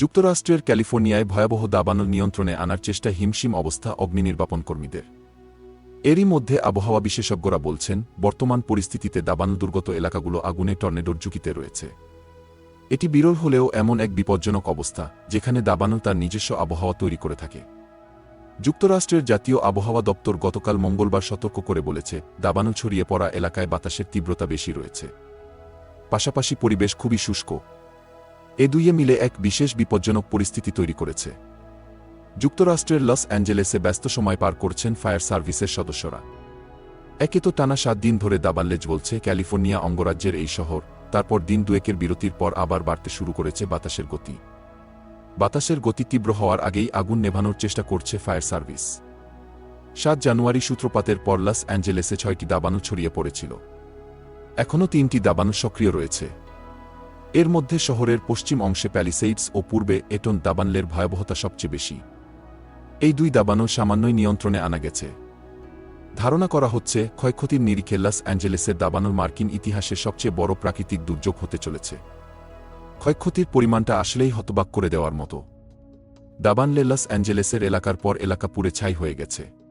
যুক্তরাষ্ট্রের ক্যালিফোর্নিয়ায় ভয়াবহ দাবানল নিয়ন্ত্রণে আনার চেষ্টা হিমশিম অবস্থা অগ্নি নির্বাপন কর্মীদের। এরই মধ্যে আবহাওয়া বিশেষজ্ঞরা বলছেন, বর্তমান পরিস্থিতিতে দাবানল দুর্গত এলাকাগুলো আগুনে টর্নেডোর ঝুঁকিতে রয়েছে। এটি বিরল হলেও এমন এক বিপজ্জনক অবস্থা, যেখানে দাবানল তার নিজস্ব আবহাওয়া তৈরি করে থাকে। যুক্তরাষ্ট্রের জাতীয় আবহাওয়া দপ্তর গতকাল মঙ্গলবার সতর্ক করে বলেছে, দাবানল ছড়িয়ে পড়া এলাকায় বাতাসের তীব্রতা বেশি রয়েছে। পাশাপাশি পরিবেশ খুবই শুষ্ক এ দুইয়ে মিলে এক বিশেষ বিপজ্জনক পরিস্থিতি তৈরি করেছে। যুক্তরাষ্ট্রের লস অ্যাঞ্জেলেসে ব্যস্ত সময় পার করছেন ফায়ার সার্ভিসের সদস্যরা। একে তো টানা সাত দিন ধরে দাবাল্লে জ্বলছে ক্যালিফোর্নিয়া অঙ্গরাজ্যের এই শহর, তারপর দিন দুয়েকের বিরতির পর আবার বাড়তে শুরু করেছে বাতাসের গতি। বাতাসের গতি তীব্র হওয়ার আগেই আগুন নেভানোর চেষ্টা করছে ফায়ার সার্ভিস। সাত জানুয়ারি সূত্রপাতের পর লস অ্যাঞ্জেলেসে ছয়টি দাবানু ছড়িয়ে পড়েছিল। এখনও তিনটি দাবানু সক্রিয় রয়েছে। এর মধ্যে শহরের পশ্চিম অংশে প্যালিসেইডস ও পূর্বে এটন দাবানলের ভয়াবহতা সবচেয়ে বেশি। এই দুই দাবানু সামান্যই নিয়ন্ত্রণে আনা গেছে। ধারণা করা হচ্ছে, ক্ষয়ক্ষতির নিরিখে লস অ্যাঞ্জেলেসের দাবানুর মার্কিন ইতিহাসে সবচেয়ে বড় প্রাকৃতিক দুর্যোগ হতে চলেছে। ক্ষয়ক্ষতির পরিমাণটা আসলেই হতবাক করে দেওয়ার মতো। দাবানলে লস অ্যাঞ্জেলেসের এলাকার পর এলাকা পুড়ে ছাই হয়ে গেছে।